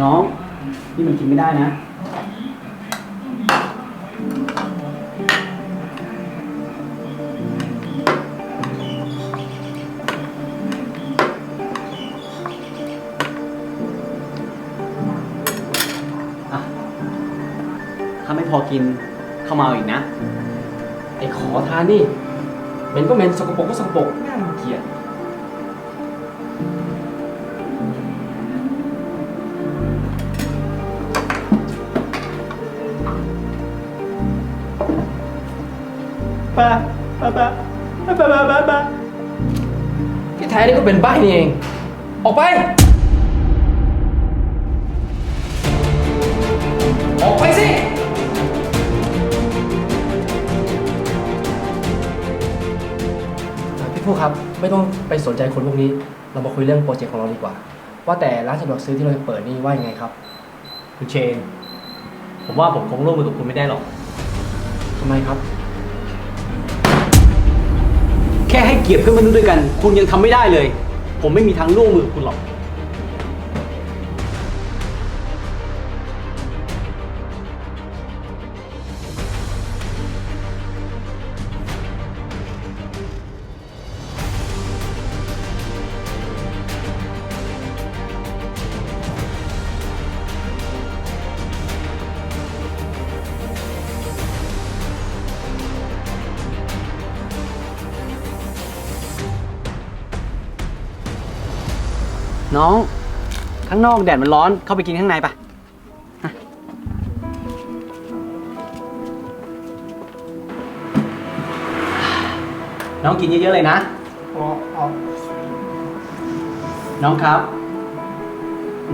น้อง นี่มันกินไม่ได้นะอะถ้าไม่พอกินเข้ามาอีกนะ ไอ้ขอทานนี่เหม็นก็เหม็นสกปรกก็สกปรกน่ารัเกียด ป้าป้าป้าป้าป้าป้าป้าที่แท้นี่ก็เป็นใบ้นี่เอง ออกไป ออกไปสิ พี่ผู้ครับ ไม่ต้องไปสนใจคนพวกนี้ เรามาคุยเรื่องโปรเจกต์ของเราดีกว่า ว่าแต่ร้านสะดวกซื้อที่เราจะเปิดนี่ว่ายังไงครับ คุณเชน ผมว่าผมคงร่วมมือกับคุณไม่ได้หรอกทำไมครับ แค่ให้เกียรติเพื่อนมนุษย์ด้วยกัน คุณยังทำไม่ได้เลย ผมไม่มีทางร่วมมือกับคุณหรอก น้อง ข้างนอกแดดมันร้อนเข้าไปกินข้างในปะน้องกินเยอะๆเลยนะ น้องครับ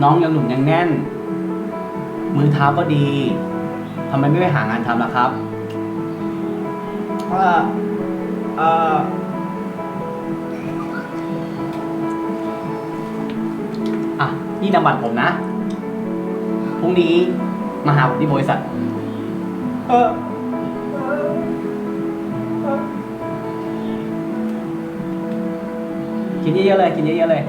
น้องยังหนุ่มยังแน่น มือเท้าก็ดีทำไมไม่ไปหางานทำล่ะครับเอ่อเอ่อ อะนี่นำบัตรผมนะ พรุ่งนี้มาหาผมที่บริษัท เออ กินเยอะๆเลย กินเยอะๆเลย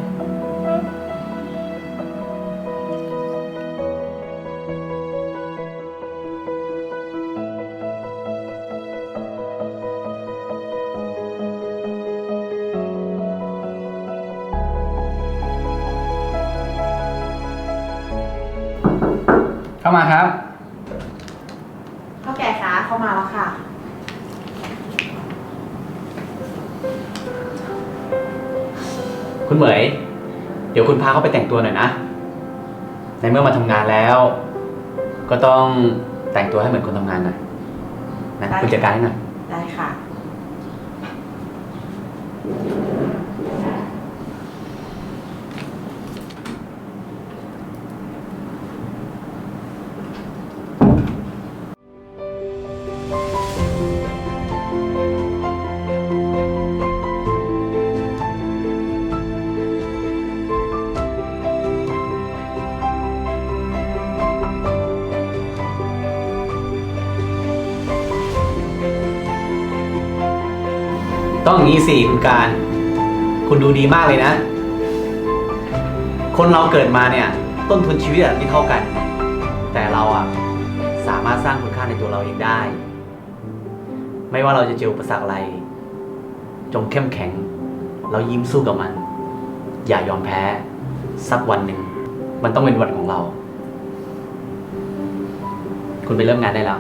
เข้ามาครับ เท่าแก่คะเข้ามาแล้วค่ะ คุณเหมย เดี๋ยวคุณพาเขาไปแต่งตัวหน่อยนะ ในเมื่อมาทำงานแล้ว ก็ต้องแต่งตัวให้เหมือนคนทำงานหน่อยนะได้ คุณจัดการให้หน่อย ได้ค่ะ ต้องอย่างนี้สิคุณการ คุณดูดีมากเลยนะ คนเราเกิดมาเนี่ย ต้นทุนชีวิตอะไม่เท่ากัน แต่เราอะสามารถสร้างคุณค่าในตัวเราเองได้ ไม่ว่าเราจะเจออุปสรรคอะไร จงเข้มแข็ง เรายิ้มสู้กับมัน อย่ายอมแพ้ สักวันหนึ่ง มันต้องเป็นวันของเรา คุณไปเริ่มงานได้แล้ว